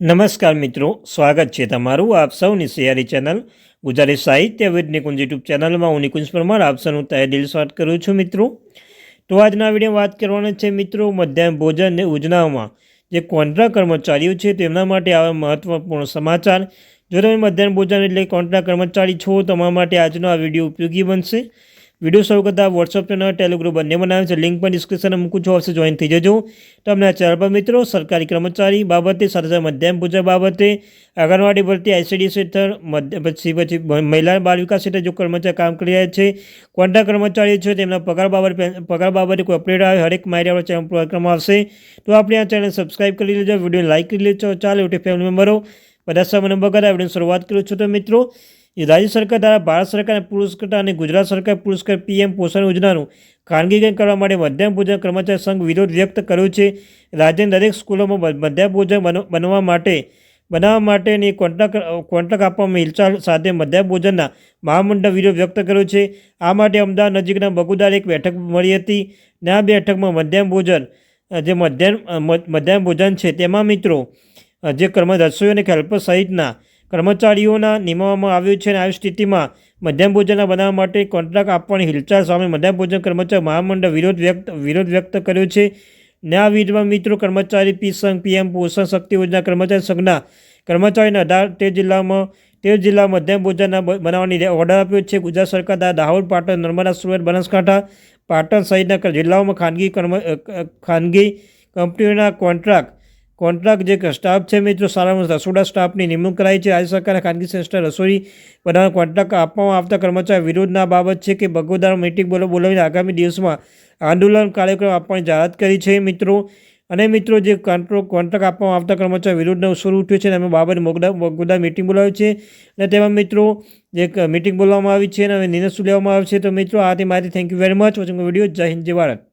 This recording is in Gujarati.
નમસ્કાર મિત્રો, સ્વાગત છે તમારું આપ સૌની સિયારી ચેનલ ગુજરાતી સાહિત્ય વિદ નિકુંજ યુટ્યુબ ચેનલમાં. હું નિકુંજ પરમાર, આપ સૌનું તહે દિલ સ્વાગત કરું છું મિત્રો. તો આજના વીડિયો વાત કરવાના છે મિત્રો મધ્યાહન ભોજન યોજનાઓમાં જે કોન્ટ્રા કર્મચારીઓ છે તેમના માટે આવા મહત્વપૂર્ણ સમાચાર. જો તમે મધ્યાહન ભોજન એટલે કોન્ટ્રા કર્મચારી છો તમારા માટે આજનો આ વીડિયો ઉપયોગી બનશે. વીડિયો શરૂ કરતાં વોટ્સઅપ ચેનલ ટેલિગ્રુપ બંને બનાવે છે. લિંક પણ ડિસ્ક્રિપ્શનમાં મૂકું છું. આવશે જોઈન થઈ જજો. તમને આ ચેનલ પર મિત્રો સરકારી કર્મચારી બાબતે સાથે સાથે પૂજા ભોજન બાબતે આંગણવાડી ભરતી આઈસીડીસી હેઠળ મધ્ય, પછી પછી મહિલા બાળ વિકાસ હેઠળ જો કર્મચારી કામ કરી રહ્યા છે કોન્ટ્રા કર્મચારીઓ છે, તેમના પગાર બાબતે પગાર બાબતે કોઈ અપડેટ આવે, હરેક માહિતી આપણે ચેનલ પ્રોગ્રામ આવશે. તો આપણે આ ચેનલ સબસ્ક્રાઈબ કરી લેજો વીડિયો લાઇક કરી લેજો, ચાલો યુટ્યુબ ફેમિલી મેમ્બરો બધા સમય બગાડ વીડિયો શરૂઆત કરું છું તો મિત્રો એ રાજ્ય સરકાર દ્વારા ભારત સરકારના પુરસ્કાર અને ગુજરાત સરકાર પુરસ્કાર પીએમ પોષણ યોજનાનું ખાનગીકરણ કરવા માટે મધ્યાહન ભોજન કર્મચારી સંઘ વિરોધ વ્યક્ત કર્યો છે. રાજ્યની દરેક સ્કૂલોમાં મધ્યાહન ભોજન બન- બનવા માટે, બનાવવા માટેની કોન્ટ્રાક્ટ કોન્ટ્રાક્ટ આપવામાં હિલચાલ સાથે મધ્યાહન ભોજનના મહામંડળ વિરોધ વ્યક્ત કર્યો છે. આ માટે અમદાવાદ નજીકના બગુદાર એક બેઠક મળી હતી. ને આ બેઠકમાં મધ્યાહન ભોજન, જે મધ્યાહન મધ્યાહન ભોજન છે, તેમાં મિત્રો, જે કર્મ રસોઈ અને હેલ્પર સહિતના કર્મચારીઓના નિમવામાં આવ્યું છે અને આવી સ્થિતિમાં મધ્યાહન ભોજનના બનાવવા માટે કોન્ટ્રાક્ટ આપવાની હિલચાલ સામે મધ્યાહન ભોજન કર્મચારી મહામંડળ વિરોધ વ્યક્ત વિરોધ વ્યક્ત કર્યો છે. ને આ વિધમાં મિત્રો કર્મચારી પી સંઘ, પીએમ પોષણ શક્તિ યોજના કર્મચારી સંઘના કર્મચારીને અઢાર તે જિલ્લામાં તે જિલ્લા મધ્યાહન ભોજનના બનાવવાની ઓર્ડર આપ્યો છે. ગુજરાત સરકાર દ્વારા દાહોદ, પાટણ, નર્મદા, સુરત, બનાસકાંઠા, પાટણ સહિતના જિલ્લાઓમાં ખાનગી કર્મ ખાનગી કંપનીઓના કોન્ટ્રાક્ટ કોન્ટ્રાક્ટ જે સ્ટાફ છે મિત્રો સારામાં રસોડા સ્ટાફની નિમણૂક કરાઈ છે. રાજ્ય સરકારે ખાનગી સંસ્થા રસોઈ બનાવવાનો કોન્ટ્રાક્ટ આપવામાં આવતા કર્મચારી વિરોધના બાબત છે કે બગોદાર મીટિંગ બોલો બોલાવીને આગામી દિવસમાં આંદોલન કાર્યક્રમ આપવાની જાહેરાત કરી છે મિત્રો. અને મિત્રો, જે કોન્ટ્રો કોન્ટ્રાક્ટ આપવામાં આવતા કર્મચારી વિરુદ્ધનો સુર ઉઠ્યો છે અને અમે બાબતે મોગદા મોગદા મિટિંગ બોલાવી છે. અને તેમાં મિત્રો, જે મિટિંગ બોલાવવામાં આવી છે અને હવે નિર્ણય લેવામાં આવે છે તો મિત્રો આથી માહિતી thank you very much watching video Jai Hind, Jai Bharat.